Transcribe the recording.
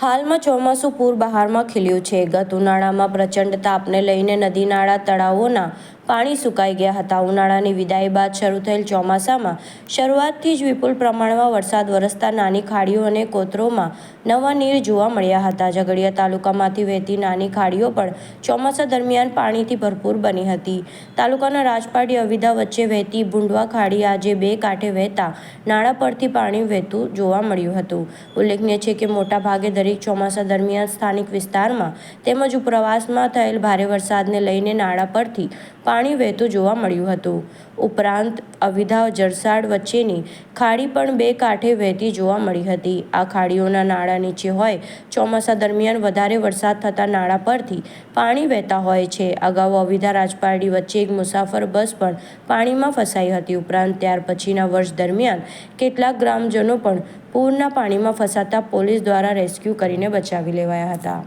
હાલમાં ચોમાસું પૂર બહારમાં ખીલ્યું છે. ગત ઉનાળામાં પ્રચંડ તાપને લઈને નદી નાળા તળાવોના પાણી સુકાઈ ગયા હતા. ઉનાળાની વિદાય બાદ શરૂ થયેલ ચોમાસામાં શરૂઆતથી જ વિપુલ પ્રમાણમાં વરસાદ વરસતા નાની ખાડીઓ અને કોતરોમાં નવા નીર જોવા મળ્યા હતા. ઝઘડિયા તાલુકામાંથી વહેતી નાની ખાડીઓ પણ ચોમાસા દરમિયાન પાણીથી ભરપૂર બની હતી. તાલુકાના રાજપાડી અવિધા વચ્ચે વહેતી ભૂંડવા ખાડી આજે બે કાંઠે વહેતા નાળા પરથી પાણી વહેતું જોવા મળ્યું હતું. ઉલ્લેખનીય છે કે મોટા ભાગે દરેક ચોમાસા દરમિયાન સ્થાનિક વિસ્તારમાં તેમજ ઉપરવાસમાં થયેલ ભારે વરસાદને લઈને નાળા પરથી પાણી વહેતું જોવા મળ્યું હતું. ઉપરાંત અવિધા જરસાડ વચ્ચેની ખાડી પણ બે કાંઠે વહેતી જોવા મળી હતી. આ ખાડીઓના નાળા નીચે હોય, ચોમાસા દરમિયાન વધારે વરસાદ થતાં નાળા પરથી પાણી વહેતા હોય છે. અગાઉ અવિધા રાજપારડી વચ્ચે એક મુસાફર બસ પણ પાણીમાં ફસાઈ હતી. ઉપરાંત, ત્યાર પછીના વર્ષ દરમિયાન કેટલાક ગ્રામજનો પણ પૂરના પાણીમાં ફસાતા પોલીસ દ્વારા રેસ્ક્યુ કરીને બચાવી લેવાયા હતા.